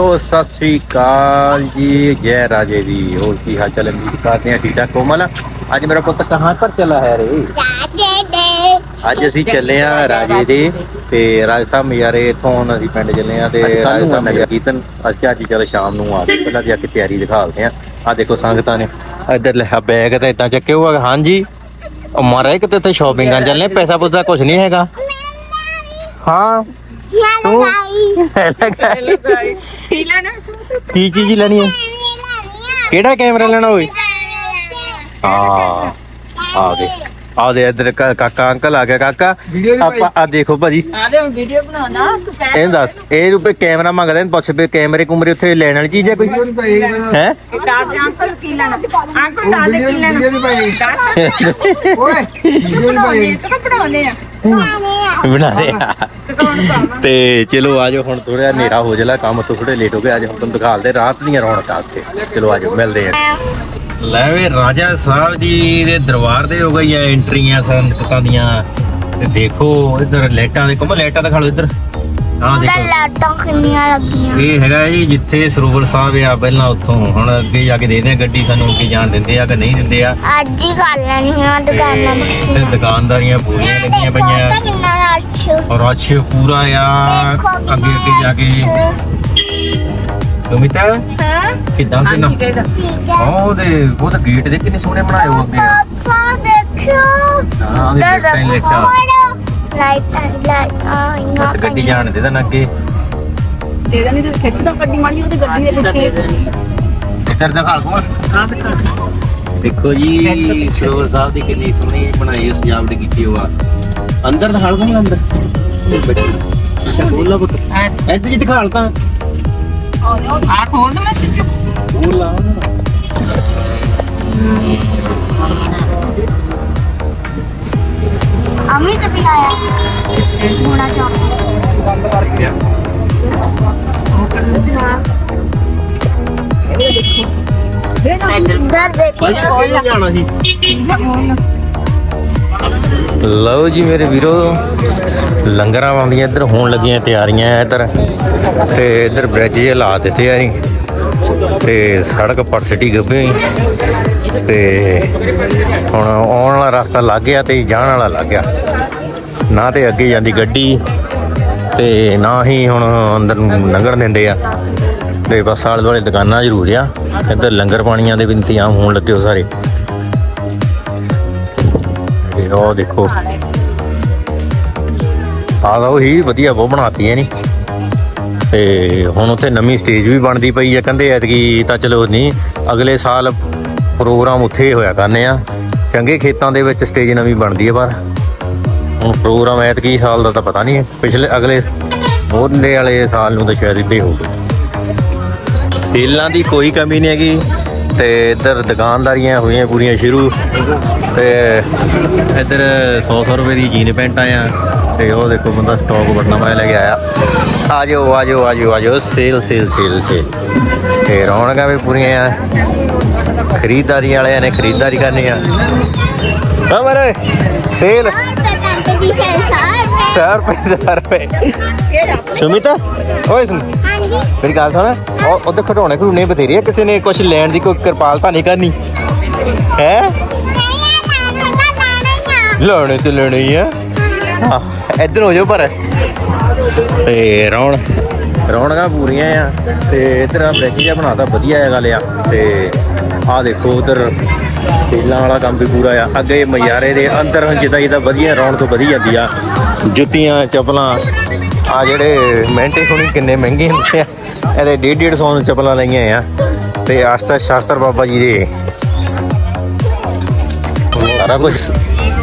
ਤੋ ਸਤਿ ਸ੍ਰੀ ਅਕਾਲ ਜੀ। ਜੈ ਰਾਜੇ ਦੀ। ਹੋਰ ਕੀ ਹਾਲ ਚਾਲ ਹੈ? ਕਰਦੇ ਹਾਂ ਠੀਕ ਠਾਕ ਕੋਮਲ। ਅੱਜ ਮੇਰਾ ਪੁੱਤ ਕਹਾਂ ਪਰ ਚਲਾ ਹੈ ਰੇ? ਰਾਜੇ ਦੇ ਅੱਜ ਅਸੀਂ ਚੱਲੇ ਆ ਰਾਜੇ ਦੇ ਤੇ ਰਾਜ ਸਾਹਿਬ ਮਯਾਰੇ ਇਥੋਂ ਹੁਣ ਅਸੀਂ ਪਿੰਡ ਚੱਲੇ ਆ ਤੇ ਰਾਜ ਸਾਹਿਬ ਨਗਰ ਕੀਰਤਨ। ਅਸੀਂ ਅੱਜ ਚੱਲ ਸ਼ਾਮ ਨੂੰ ਆ ਗਏ। ਪਹਿਲਾਂ ਜਾ ਕੇ ਤਿਆਰੀ ਦਿਖਾਉਂਦੇ ਆ ਆ ਦੇਖੋ ਸੰਗਤਾਂ ਨੇ। ਇੱਧਰ ਲਿਖਿਆ ਬੈਗ ਤਾਂ ਇਦਾਂ ਚੱਕੇ ਹੋਆ ਹਾਂਜੀ। ਉਹ ਮਾਰੇ ਕਿਤੇ ਤੇ ਸ਼ਾਪਿੰਗਾਂ ਚੱਲੇ ਪੈਸਾ ਪੁੱਛਦਾ ਕੁਝ ਨਹੀਂ ਹੈਗਾ। ਹਾਂ। ਤੂੰ ਕੀ ਚੀਜ਼ ਲੈਣੀ ਹੈ ਕਿਹੜਾ ਕੈਮਰਾ ਲੈਣਾ ਓਏ? ਹਾਂ। ਆ ਦੇ। ਆ ਦੇ ਇੱਧਰ ਕਾਕਾ ਅੰਕਲ ਆ ਗਿਆ। ਕਾਕਾ ਆਪਾਂ ਆ ਦੇਖੋ ਭਾਜੀ। ਆਲੇ ਵੀਡੀਓ ਬਣਾਉਣਾ। ਤੂੰ ਇਹ ਦੱਸ ਇਹ ਰੁਪਏ ਕੈਮਰਾ ਮੰਗਦੇ ਨੇ ਪੁੱਛ ਵੀ ਕੈਮਰੇ ਕੁਮਰੇ ਉੱਥੇ ਲੈਣ ਵਾਲੀ ਚੀਜ਼ ਹੈ ਕੋਈ? ਹੈ? ਦਾਦ ਦੇ ਅੰਕਲ ਕੀ ਲੈਣਾ? ਅੰਕਲ ਦਾਦ ਦੇ ਕੀ ਲੈਣਾ? ਓਏ ਵੀਡੀਓ ਬਣਾਉਣੇ ਤੂੰ ਬਣਾਉਣੇ ਆ। ਬਣਾ ਆ ਦੁਕਾਨ ਤੇ ਚਲੋ ਆਜੋ ਹੁਣ ਥੋੜਾ ਹਨੇਰਾ ਹੋ ਜਲਾ ਕੰਮ ਤੋਂ ਥੋੜੇ ਲੇਟ ਹੋ ਗਏ ਅੱਜ ਹੁਣ ਤੁਹਾਨੂੰ ਦਿਖਾਲਦੇ ਰਾਤ ਦੀਆਂ ਰੌਣਕਾਂ ਉੱਥੇ। ਚਲੋ ਆਜੋ ਮਿਲਦੇ ਆ। ਲੈ ਵੇ ਰਾਜਾ ਸਾਹਿਬ ਜੀ ਦੇ ਦਰਬਾਰ ਦੇ ਹੋ ਗਈ ਐ ਐਂਟਰੀਆਂ ਸੰਗਤਾਂ ਦੀਆਂ। ਤੇ ਦੇਖੋ, ਇਧਰ ਲਾਈਟਾਂ ਦੇ ਕੋਮ ਲਾਈਟਾਂ ਦਿਖਾ ਲਓ ਇਧਰ। ਆਹ ਦੇਖੋ। ਲਾਟਾਂ ਕਿੰਨੀਆਂ ਲੱਗੀਆਂ। ਇਹ ਹੈਗਾ ਜੀ ਜਿੱਥੇ ਸਰੋਵਰ ਸਾਹਿਬ ਆ ਪਹਿਲਾਂ ਉੱਥੋਂ। ਹੁਣ ਅੱਗੇ ਜਾ ਕੇ ਦੇਖਦੇ ਆ ਗੱਡੀ ਸਾਨੂੰ ਅੱਗੇ ਜਾਣ ਦਿੰਦੇ ਆ ਕਿ ਨਹੀਂ ਦਿੰਦੇ ਆ। ਅੱਜ ਹੀ ਕਰ ਲੈਣੀਆਂ ਦੁਕਾਨਾਂ ਤੇ ਵਿੱਚ ਦੁਕਾਨਦਾਰੀਆਂ ਪੂਰੀਆਂ ਲੱਗੀਆਂ ਪਈਆਂ। ਤਾਂ ਕਿੰਨਾ ਰਸ਼। ਔਰ ਅੱਛੇ ਪੂਰਾ ਆ। ਦੇਖੋ ਅੱਗੇ ਅੱਗੇ ਜਾ ਕੇ। ਸੁਮਿਤਾ ਹਾਂ? ਕਿਦਾਂ ਕਿੰਨਾ ਹਾਂਜੀ ਕਹਿੰਦਾ ਠੀਕ ਹੈ ਉਹ ਦੇ ਉਹ ਤਾਂ ਗੇਟ ਦੇ ਕਿੰਨੇ ਸੋਹਣੇ ਬਣਾਏ ਹੋ ਅੱਗੇ। ਪਾਪਾ ਦੇਖਿਓ। ਹਾਂ ਲਾਈਟਾਂ ਹੀ ਲਾਈਟਾਂ ਲਾਈਟਾਂ ਲਾਈਟਾਂ ਇੰਨਾ ਬਸ ਗੱਡੀ ਜਾਣ ਦੇ ਤਾਂ ਅੱਗੇ। ਦੇ ਦੇਣੀ ਤੇ ਖਿੱਚ ਤਾਂ ਗੱਡੀ ਮਾੜੀ ਉਹਦੀ ਗੱਡੀ ਦੇ ਪਿੱਛੇ। ਇੱਧਰ ਦਿਖਾ ਕੋਲ ਹਾਂ ਬਿਲਕੁਲ ਦੇਖੋ ਜੀ ਸਰੋਵਰ ਸਾਹਿਬ ਦੀ ਕਿੰਨੀ ਸੋਹਣੀ ਬਣਾਈ ਹੈ ਸਜਾਵਟ ਕੀਤੀ ਹੋਆ। ਅੰਦਰ ਅੱਛਾ ਬੋਲਾ ਪੁੱਤ। ਇੱਧਰ ਜੀ ਦਿਖਾਲ ਤਾਂ। ਆ ਖੋਲ ਦੇ ਮੈਂ ਸ਼ੀਸ਼ੇ ਬੋਲਾ ਆਇਆ ਹੋਣਾ ਚਾਹੁੰਦਾ ਹਾਂ ਦੇ ਨਾ ਇੱਧਰ ਦੇਖੋ ਜਾਣਾ ਸੀ ਸ਼ੀਸ਼ਾ ਖੋਲ ਲਓ ਜੀ ਮੇਰੇ ਵੀਰੋ, ਲੰਗਰਾਂ ਆਉਂਦੀਆਂ, ਇੱਧਰ ਹੋਣ ਲੱਗੀਆਂ ਤਿਆਰੀਆਂ ਇੱਧਰ। ਤੇ ਇੱਧਰ ਬ੍ਰਿਜ ਜੇ ਲਾ ਦਿੱਤੇ ਆ ਜੀ ਤੇ ਸੜਕ ਪਰ ਸਿਟੀ ਗੱਭੇ ਤੇ ਹੁਣ ਆਉਣ ਵਾਲਾ ਰਸਤਾ ਲੱਗ ਗਿਆ ਤੇ ਜਾਣ ਵਾਲਾ ਲੱਗ ਗਿਆ। ਨਾ ਤੇ ਅੱਗੇ ਜਾਂਦੀ ਗੱਡੀ ਤੇ ਨਾ ਹੀ ਹੁਣ ਅੰਦਰ ਲੰਗਰ ਦਿੰਦੇ ਆ। ਤੇ ਬਸ ਆਲੇ ਦੁਆਲੇ ਦੁਕਾਨਾਂ ਜ਼ਰੂਰ ਆ। ਇੱਧਰ ਲੰਗਰ ਪਾਣੀਆਂ ਦੇ ਵੀ ਇੰਤਜ਼ਾਮ ਹੋਣ ਲੱਗੇ ਹੋ ਸਾਰੇ। ਤੇ ਉਹ ਦੇਖੋ। ਆਹ ਤਾਂ ਉਹੀ ਵਧੀਆ ਬਹੁਤ ਬਣਾਤੀ ਹੈ ਨੀ। ਤੇ ਹੁਣ ਉੱਥੇ ਨਵੀਂ ਸਟੇਜ ਵੀ ਬਣਦੀ ਪਈ ਆ ਕਹਿੰਦੇ ਐਤਕੀ ਤਾਂ ਚਲੋ ਨਹੀਂ, ਅਗਲੇ ਸਾਲ ਪ੍ਰੋਗਰਾਮ ਉੱਥੇ ਹੋਇਆ ਕਰਨੇ ਆ। ਚੰਗੇ ਖੇਤਾਂ ਦੇ ਵਿੱਚ ਸਟੇਜ ਨਵੀਂ ਬਣਦੀ ਹੈ ਪਰ ਹੁਣ ਪ੍ਰੋਗਰਾਮ ਐਤਕੀ ਸਾਲ ਦਾ ਤਾਂ ਪਤਾ ਨਹੀਂ ਹੈ। ਪਿਛਲੇ ਅਗਲੇ ਮੋਢੇ ਵਾਲੇ ਸਾਲ ਨੂੰ ਤਾਂ ਸ਼ਾਇਦ ਇੱਦਾਂ ਹੀ ਹੋਊਗਾ ਸੇਲਾਂ ਦੀ ਕੋਈ ਕਮੀ ਨਹੀਂ ਹੈਗੀ ਤੇ ਇੱਧਰ ਦੁਕਾਨਦਾਰੀਆਂ ਹੋਈਆਂ ਪੂਰੀਆਂ ਸ਼ੁਰੂ ਤੇ ਇੱਧਰ 100 100 ਰੁਪਏ ਦੀ ਜੀਨ ਪੈਂਟਾਂ ਆ ਤੇ ਉਹ ਦੇਖੋ ਬੰਦਾ ਸਟਾਕ ਬਟਨਾ ਮੈਂ ਲੈ ਕੇ ਆਇਆ। ਆ ਜਾਓ ਆ ਜਾਓ ਆ ਜਾਓ ਆ ਜਾਓ ਸੇਲ ਸੇਲ ਸੇਲ ਸੇਲ ਤੇ ਰੌਣਕਾਂ ਵੀ ਪੂਰੀਆਂ ਆ ਖਰੀਦਦਾਰੀ ਵਾਲਿਆਂ ਨੇ ਖਰੀਦਦਾਰੀ ਕਰਨੀ ਆ। ਹਮਾਰੇ ਸੇਲ ਰੁਪਏ ਕੰਟੇ ਦੀ ਸੇਲ ਸਾਰ 100 ਰੁਪਏ 100 ਰੁਪਏ ਸੁਮਿਤਾ? ਓਏ ਸੁਮ ਹਾਂਜੀ। ਮੇਰੀ ਗੱਲ ਸੁਣ। ਉਹ ਉਹਦੇ ਖਡਾਉਣੇ ਖਡੂਣੇ ਬਥੇਰੇ ਆ ਕਿਸੇ ਨੇ ਕੁਝ ਲੈਣ ਦੀ ਕੋਈ ਕਿਰਪਾਲਤਾ ਨਹੀਂ ਕਰਨੀ। ਹੈ? ਲੈਣੇ ਤੇ ਲੈਣੇ ਹੀ ਆ। ਇੱਧਰ ਹੋ ਜਾਓ ਪਰ। ਤੇ ਰੌਣ ਰੌਣਕਾਂ ਪੂਰੀਆਂ ਆ। ਤੇ ਇੱਧਰ ਆ ਜਿਹਾ ਬਣਾਤਾ ਵਧੀਆ ਹੈ ਗੱਲ ਆ। ਤੇ ਆਹ ਦੇਖੋ ਉਧਰ ਤੇਲਾਂ ਵਾਲਾ ਕੰਮ ਵੀ ਪੂਰਾ ਆ। ਅੱਗੇ ਮਯਾਰੇ ਦੇ ਅੰਦਰ ਜਿੱਦਾਂ ਜਿੱਦਾਂ ਵਧੀਆ, ਰੌਣਕ ਵਧੀ ਜਾਂਦੀ ਆ। ਜੁੱਤੀਆਂ, ਚੱਪਲਾਂ, ਆ ਜਿਹੜੇ ਮਹਿੰਟੇ ਖੁਣੀ ਕਿੰਨੇ ਮਹਿੰਗੇ ਹੁੰਦੇ ਆ। ਇਹਦੇ 1.5 150 ਨੂੰ ਚੱਪਲਾਂ ਲਈਆਂ ਆ। ਤੇ ਆਸਤਾ ਸ਼ਾਸਤਰ ਬਾਬਾ ਜੀ ਦੇ। ਸਾਰਾ ਕੁਝ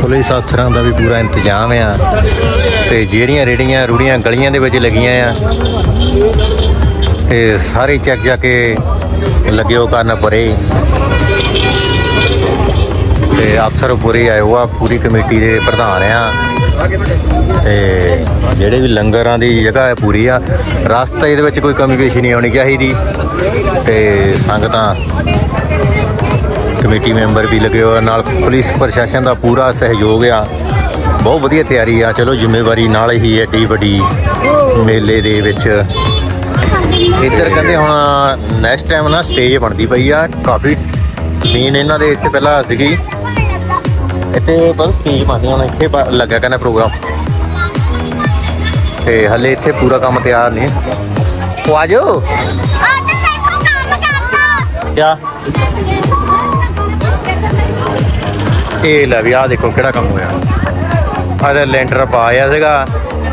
ਪੁਲਿਸ ਅਫਸਰਾਂ ਦਾ ਵੀ ਪੂਰਾ ਇੰਤਜ਼ਾਮ ਆ। ਤੇ ਜਿਹੜੀਆਂ ਰੇੜੀਆਂ ਰੂੜੀਆਂ ਗਲੀਆਂ ਦੇ ਵਿੱਚ ਲੱਗੀਆਂ ਆ ਤੇ ਸਾਰੇ ਚੱਕ ਜਾ ਕੇ ਲੱਗਿਓ ਕਰਨ ਪਰੇ। ਤੇ ਅਫਸਰ ਪੂਰੇ ਆਏ ਹੋਆ, ਪੂਰੀ ਕਮੇਟੀ ਦੇ ਪ੍ਰਧਾਨ ਆ। ਤੇ ਜਿਹੜੇ ਵੀ ਲੰਗਰਾਂ ਦੀ ਜਗ੍ਹਾ ਹੈ ਪੂਰੀ ਆ, ਰਸਤੇ ਦੇ ਵਿੱਚ ਕੋਈ ਕਮੀ ਪੇਸ਼ੀ ਨਹੀਂ ਆਉਣੀ ਚਾਹੀਦੀ। ਤੇ ਸੰਗਤਾਂ, ਕਮੇਟੀ ਮੈਂਬਰ ਵੀ ਲੱਗੇ ਹੋਏ ਨਾਲ ਪੁਲਿਸ ਪ੍ਰਸ਼ਾਸਨ ਦਾ ਪੂਰਾ ਸਹਿਯੋਗ ਆ। ਬਹੁਤ ਵਧੀਆ ਤਿਆਰੀ ਆ। ਚਲੋ ਜ਼ਿੰਮੇਵਾਰੀ ਨਾਲ ਹੀ ਐਡੀ ਵੱਡੀ ਮੇਲੇ ਦੇ ਵਿੱਚ। ਇੱਧਰ ਕਹਿੰਦੇ ਹੁਣ ਨੈਕਸਟ ਟਾਈਮ ਨਾ ਸਟੇਜ ਬਣਦੀ ਪਈ ਆ। ਕਾਫੀ ਮੇਨ ਇਹਨਾਂ ਦੇ ਇੱਥੇ ਪਹਿਲਾਂ ਸੀਗੀ। ਇੱਥੇ ਬਸ ਸਟੇਜ ਬਣਦੀ ਹੁਣ ਇੱਥੇ ਬ- ਲੱਗਾ ਕਹਿੰਦਾ ਪ੍ਰੋਗਰਾਮ ਤੇ ਹਲੇ ਇੱਥੇ ਪੂਰਾ ਕੰਮ ਤਿਆਰ ਨਹੀਂ ਉਹ ਆ ਜਾਓ। ਕਿਆ? ਇਹ ਲੈ ਵੀ ਆ ਦੇਖੋ ਕਿਹੜਾ ਕੰਮ ਹੋਇਆ। ਆਹ ਤਾਂ ਲੈਂਟਰ ਪਾਇਆ ਸੀਗਾ,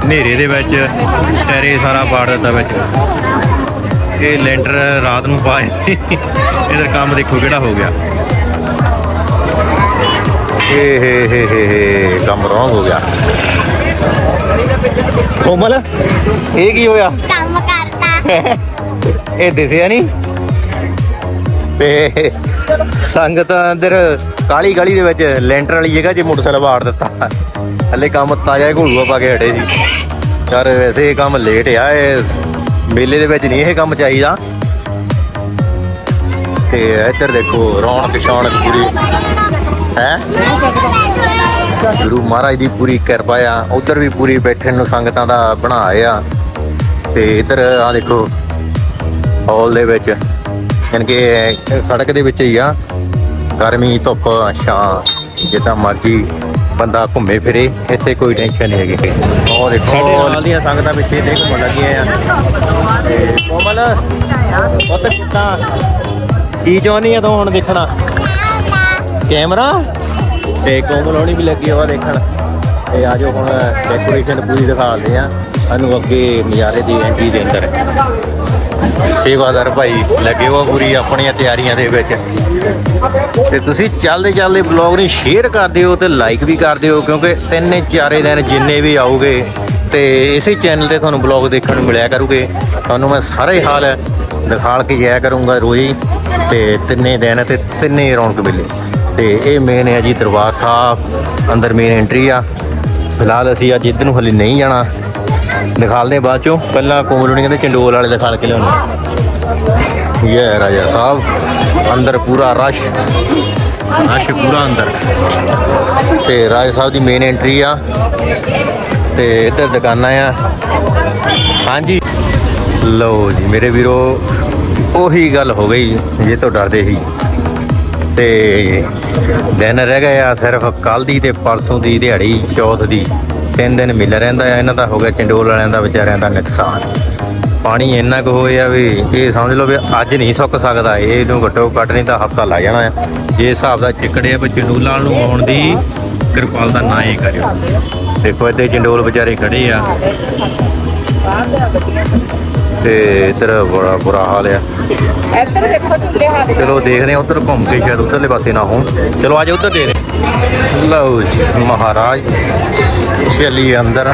ਹਨੇਰੇ ਦੇ ਵਿੱਚ, ਟੈਰੇ ਸਾਰਾ ਪਾੜ ਦਿੱਤਾ ਵਿੱਚ। ਇਹ ਲੈਂਟਰ ਰਾਤ ਨੂੰ ਪਾਇਆ ਇਧਰ ਕੰਮ ਦੇਖੋ ਕਿਹੜਾ ਹੋ ਗਿਆ। ਏ ਹੇ ਹੇ ਹੇ ਹੇ ਕੰਮ ਰੋਂਗ ਹੋ ਗਿਆ। ਕੋਮਲ ਇਹ ਕੀ ਹੋਇਆ? ਕੰਮ ਕਰਦਾ ਇਹ ਦਿਸਿਆ ਨਹੀਂ ਤੇ ਸੰਗਤ ਅੰਦਰ ਕਾਲੀ ਗਲੀ ਦੇ ਵਿੱਚ ਲੈਂਟਰ ਵਾਲੀ ਜਗ੍ਹਾ 'ਚ ਮੋਟਰਸਾਈਕਲ ਵਾੜ ਦਿੱਤਾ। ਹਲੇ ਕੰਮ ਤਾਜ਼ਾ ਘੋਲੂਆ ਪਾ ਕੇ ਹਟੇ ਸੀ ਯਾਰ ਵੈਸੇ ਇਹ ਕੰਮ ਲੇਟ ਆ ਇਹ ਮੇਲੇ ਦੇ ਵਿੱਚ ਨਹੀਂ ਇਹ ਕੰਮ ਚਾਹੀਦਾ। ਤੇ ਇੱਧਰ ਦੇਖੋ ਰੌਣਕ ਸ਼ੌਣਕ ਪੂਰੀ। ਹੈ? ਗੁਰੂ ਮਹਾਰਾਜ ਦੀ ਪੂਰੀ ਕਿਰਪਾ ਆ। ਉਧਰ ਵੀ ਪੂਰੀ ਬੈਠਣ ਨੂੰ ਸੰਗਤਾਂ ਦਾ ਬਣਾਇਆ ਤੇ ਇੱਧਰ ਆ ਦੇਖੋ ਹਾਲ ਦੇ ਵਿੱਚ ਯਾਨੀ ਕਿ ਇਹ ਸੜਕ ਦੇ ਵਿੱਚ ਹੀ ਆ। ਗਰਮੀ ਧੁੱਪ ਛਾਂ ਜਿੱਦਾਂ ਮਰਜ਼ੀ ਬੰਦਾ ਘੁੰਮੇ ਫਿਰੇ ਇੱਥੇ ਕੋਈ ਟੈਨਸ਼ਨ ਨਹੀਂ ਹੈਗੀ। ਉਹ ਦੇਖੋ ਸਾਡੇ ਨਾਲ ਦੀਆਂ ਸੰਗਤਾਂ ਪਿੱਛੇ ਦੇਖ ਘੁੰਮਣ ਲੱਗੀਆਂ ਆ। ਤੇ ਕੋਮਲ ਪੁੱਤ ਕਿੱਦਾਂ? ਕੀ ਚਾਹੁੰਦੀ ਆ ਤੂੰ ਹੁਣ ਦੇਖਣਾ? ਕੈਮਰਾ? ਤੇ ਕੋਮਲ ਹੋਣੀ ਵੀ ਲੱਗੀ ਹੋਆ ਦੇਖਣ। ਤੇ ਆਜੋ ਹੁਣ ਡੈਕੋਰੇਸ਼ਨ ਪੂਰੀ ਦਿਖਾਉਂਦੇ ਆ। ਸਾਨੂੰ ਅੱਗੇ ਨਜ਼ਾਰੇ ਦੀ ਐਂਟਰੀ ਦੇ ਅੰਦਰ। ਸੇਵਾਦਾਰ ਭਾਈ ਲੱਗੇ ਹੋ ਪੂਰੀ ਆਪਣੀਆਂ ਤਿਆਰੀਆਂ ਦੇ ਵਿੱਚ। ਤੇ ਤੁਸੀਂ ਚੱਲਦੇ ਚੱਲਦੇ ਬਲੌਗ ਨੂੰ ਸ਼ੇਅਰ ਕਰ ਦਿਓ ਤੇ ਲਾਈਕ ਵੀ ਕਰ ਦਿਓ, ਕਿਉਂਕਿ ਤਿੰਨੇ ਚਾਰੇ ਦਿਨ ਜਿੰਨੇ ਵੀ ਆਉਗੇ, ਤੇ ਇਸੇ ਚੈਨਲ ਤੇ ਤੁਹਾਨੂੰ ਬਲੌਗ ਦੇਖਣ ਨੂੰ ਮਿਲਿਆ ਕਰੂਗੇ। ਤੁਹਾਨੂੰ ਮੈਂ ਸਾਰੇ ਹਾਲ ਦਿਖਾਲ ਕੇ ਜਾਇਆ ਕਰੂੰਗਾ ਰੋਜ਼ ਹੀ, ਤੇ ਤਿੰਨੇ ਦਿਨ ਤੇ ਤਿੰਨੇ ਰੌਣਕ ਮਿਲੇ ਤੇ ਇਹ ਮੇਨ ਹੈ ਜੀ ਦਰਬਾਰ ਸਾਹਿਬ, ਅੰਦਰ ਮੇਨ ਐਂਟਰੀ ਆ। ਫਿਲਹਾਲ ਅਸੀਂ ਅੱਜ ਇੱਧਰ ਨੂੰ ਹਲੇ ਨਹੀਂ ਜਾਣਾ। ਦਿਖਾਲਦੇ ਬਾਅਦ ਚੋਂ। ਪਹਿਲਾਂ ਕੋਮਲੂਣੀ ਕਹਿੰਦੇ ਚੰਡੋਲ ਵਾਲੇ ਦਿਖਾਲ ਕੇ ਲਿਆਉਣੇ। ਇਹ ਹੈ ਰਾਜਾ ਸਾਹਿਬ, ਅੰਦਰ ਪੂਰਾ ਰਸ਼। ਰਸ਼ ਪੂਰਾ ਅੰਦਰ। ਤੇ ਰਾਜਾ ਸਾਹਿਬ ਦੀ ਮੇਨ ਐਂਟਰੀ ਆ। ਤੇ ਇੱਧਰ ਦੁਕਾਨਾਂ ਆ। ਹਾਂਜੀ। ਲਓ ਜੀ ਮੇਰੇ ਵੀਰੋ, ਉਹੀ ਗੱਲ ਹੋ ਗਈ। ਜੇ ਤੋਂ ਡਰਦੇ ਸੀ। ਤੇ ਦਿਨ ਰਹਿ ਗਏ ਆ ਸਿਰਫ ਕੱਲ ਦੀ ਤੇ ਪਰਸੋਂ ਦੀ ਦਿਹਾੜੀ ਚੌਥ ਦੀ। ਤਿੰਨ ਦਿਨ ਮਿਲ ਰਹਿੰਦਾ ਆ, ਇਹਨਾਂ ਦਾ ਹੋ ਗਿਆ ਚੰਡੋਲ ਵਾਲਿਆਂ ਦਾ, ਵਿਚਾਰਿਆਂ ਦਾ ਨੁਕਸਾਨ। ਪਾਣੀ ਇੰਨਾ ਕੁ ਹੋਇਆ ਵੀ ਇਹ ਸਮਝ ਲਓ ਵੀ ਅੱਜ ਨਹੀਂ ਸੁੱਕ ਸਕਦਾ, ਇਹ ਨੂੰ ਘੱਟੋ ਘੱਟ ਨਹੀਂ ਤਾਂ ਹਫਤਾ ਲੱਗ ਜਾਣਾ ਆ। ਜੇ ਹਿਸਾਬ ਦਾ ਚਿੱਕੜਿਆ ਵੀ ਚੰਡੋਲਾਂ ਨੂੰ ਆਉਣ ਦੀ ਕਿਰਪਾਲ ਦਾ ਨਾ ਹੀ ਕਰਿਓ। ਦੇਖੋ ਇੱਥੇ ਚੰਡੋਲ ਵਿਚਾਰੇ ਖੜੇ ਆ। ਤੇ ਇੱਧਰ ਬੜਾ ਬੁਰਾ ਹਾਲ ਆ। ਇੱਧਰ ਦੇਖੋ ਝੁੱਲੇ ਹਾਲ। ਚਲੋ ਦੇਖਦੇ ਹਾਂ ਉਧਰ ਘੁੰਮ ਕੇ ਸ਼ਾਇਦ ਉਧਰਲੇ ਪਾਸੇ ਨਾ ਹੋਣ। ਚਲੋ ਆਜੋ ਉਧਰ ਦੇ ਦੇ ਲਓ ਜੀ ਮਹਾਰਾਜ ਚੱਲੀ ਅੰਦਰ।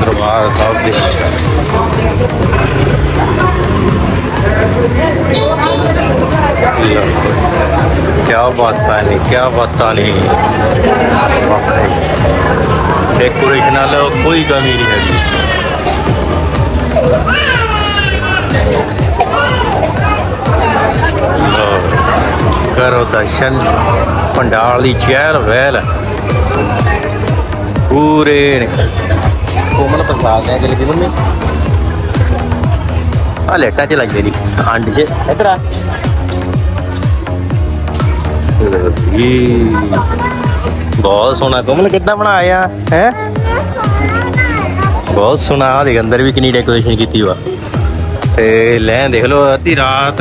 ਦਰਬਾਰ ਸਾਹਿਬ ਦੇ ਕੀ ਬਾਤਾਂ ਨੇ ਕੀ ਬਾਤਾਂ ਨੇ। ਡੈਕੋਰੇਸ਼ਨ ਨਾਲ ਕੋਈ ਕਮੀ ਨਹੀਂ ਹੈਗੀ। ਲਓ, ਕਰੋ ਦਰਸ਼ਨ। ਪੰਡਾਲ ਦੀ ਚਹਿਲ ਵਹਿਲ। ਪੂਰੇ ਨੇ। ਕੋਮਲ ਪ੍ਰਸਾਦ ਹੈ ਕਿ ਮੰਮੀ। ਆ ਲੈਟਾਂ ਚ ਲਾਈਏ ਨਹੀਂ ਅੰਡ ਚ। ਇਧਰ ਆ। ਇਹ ਬਹੁਤ ਸੋਹਣਾ। ਕੋਮਲ ਕਿੱਦਾਂ ਬਣਾਇਆ? ਹੈ? ਬਹੁਤ ਸੋਹਣਾ ਆ ਦੇਖ ਅੰਦਰ ਵੀ ਕਿੰਨੀ ਡੈਕੋਰੇਸ਼ਨ ਕੀਤੀ ਵਾ ਤੇ ਲੈ ਦੇਖ ਲਓ, ਅੱਧੀ ਰਾਤ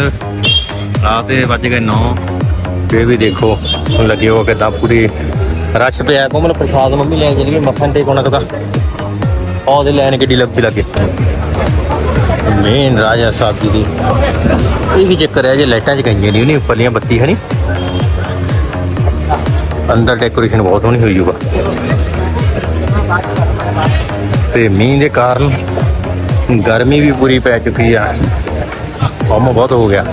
ਰਾਤ ਦੇ ਵੱਜ ਗਏ 9 ਫੇਰ ਵੀ ਦੇਖੋ ਲੱਗੇ ਹੋ ਕਿਦਾਂ ਪੂਰੀ ਰਸ਼ ਪਿਆ। ਕੋਮਲ ਪ੍ਰਸਾਦ ਮੰਮੀ ਲੈ ਚਲੀ ਮੱਖਣ ਤੇ ਕੋਣਾ ਕਦਾ ਉਹਦੇ ਲੈਣ ਕਿੱਡੀ ਲੱਭੀ ਲੱਗੇ। ਮੇਨ ਰਾਜਾ ਸਾਹਿਬ ਜੀ ਦੀ। ਇਹ ਵੀ ਚੱਕਰ ਹੈ, ਜੇ ਲਾਈਟਾਂ ਚ ਗਈਆਂ ਨਹੀਂ ਉਹਨੇ ਉੱਪਰਲੀਆਂ ਬੱਤੀ ਹਨੀ ਅੰਦਰ ਡੈਕੋਰੇਸ਼ਨ ਬਹੁਤ ਸੋਹਣੀ ਹੋਈ ਹੋਊਗਾ। ਤੇ ਮੀਂਹ ਦੇ ਕਾਰਨ ਗਰਮੀ ਵੀ ਪੂਰੀ ਪੈ ਚੁੱਕੀ ਆ। ਕੰਮ ਬਹੁਤ ਹੋ ਗਿਆ।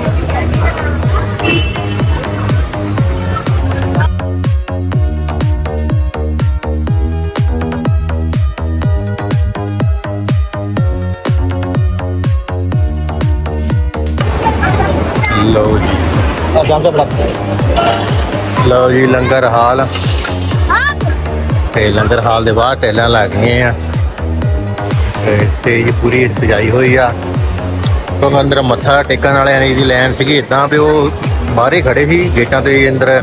ਲਓ ਜੀ। ਲਓ ਜੀ ਲੰਗਰ ਹਾਲ। ਤੇ ਲੰਗਰ ਹਾਲ ਦੇ ਬਾਹਰ ਟੈਲਾਂ ਲੱਗ ਗਈਆਂ ਆ। ਸਟੇਜ ਪੂਰੀ ਸਜਾਈ ਹੋਈ ਆ ਕਿਉਂਕਿ ਅੰਦਰ ਮੱਥਾ ਟੇਕਣ ਵਾਲਿਆਂ ਦੀ ਲਾਈਨ ਸੀਗੀ ਇਦਾਂ ਵੀ ਉਹ ਬਾਹਰੇ ਖੜੇ ਸੀ ਗੇਟਾਂ ਦੇ ਅੰਦਰ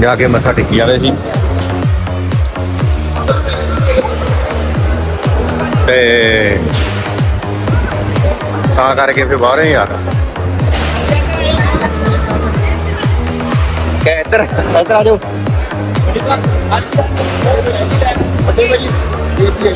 ਜਾ ਕੇ ਮੱਥਾ ਟੇਕੀ ਜਾਂਦੇ ਸੀ ਤੇ ਤਾਂ ਕਰਕੇ ਫਿਰ ਬਾਹਰੋਂ ਹੀ ਆ ਕਿ ਇੱਧਰ ਇੱਧਰ ਆ ਜਾਓ ਵੀਡੀਓ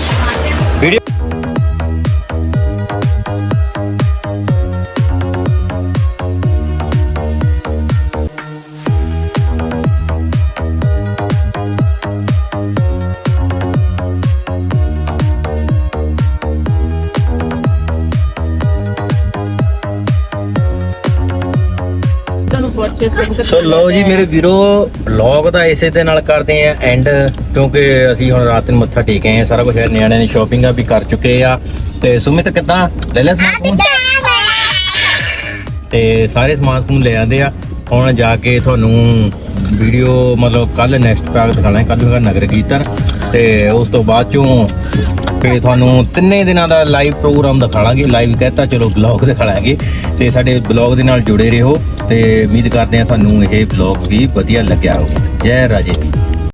ਸੋ ਲਓ ਜੀ ਮੇਰੇ ਵੀਰੋ ਵਲੌਗ ਦਾ ਇਸੇ ਦੇ ਨਾਲ ਕਰਦੇ ਆ ਐਂਡ ਕਿਉਂਕਿ ਅਸੀਂ ਹੁਣ ਰਾਤ ਨੂੰ ਮੱਥਾ ਟੇਕ ਆਏ ਆ, ਸਾਰਾ ਕੁਝ ਨਿਆਣਿਆਂ ਨੇ ਸ਼ਾਪਿੰਗਾਂ ਵੀ ਕਰ ਚੁੱਕੇ ਆ। ਤੇ ਸੁਮਿਤ ਕਿੱਦਾਂ? ਲੈ ਲਿਆ ਸਮਾਨ ਸਮੂਨ? ਤੇ ਸਾਰੇ ਸਮਾਨ ਸਮੂਨ ਲੈ ਆਂਦੇ ਆ। ਹੁਣ ਜਾ ਕੇ ਤੁਹਾਨੂੰ ਵੀਡੀਓ ਮਤਲਬ ਕੱਲ ਨੈਕਸਟ ਪੈਕ ਦਿਖਾਣਾ ਹੈ, ਕੱਲ ਨੂੰ ਹੈਗਾ ਨਗਰ ਕੀਰਤਨ। ਤੇ ਉਸ ਤੋਂ ਬਾਅਦ ਚੋਂ ਫਿਰ ਤੁਹਾਨੂੰ ਤਿੰਨੇ ਦਿਨਾਂ ਦਾ ਲਾਈਵ ਪ੍ਰੋਗਰਾਮ ਦਿਖਾਵਾਂਗੇ ਲਾਈਵ ਕਹਤਾ ਚਲੋ ਬਲੌਗ ਦਿਖਾਵਾਂਗੇ ਤੇ ਸਾਡੇ ਬਲੌਗ ਦੇ ਨਾਲ ਜੁੜੇ ਰਹੋ ਤੇ ਉਮੀਦ ਕਰਦੇ ਹਾਂ ਤੁਹਾਨੂੰ ਇਹ ਬਲੌਗ ਵੀ ਵਧੀਆ ਲੱਗਿਆ ਹੋਵੇ ਜੈ ਰਾਜੇ ਦੀ।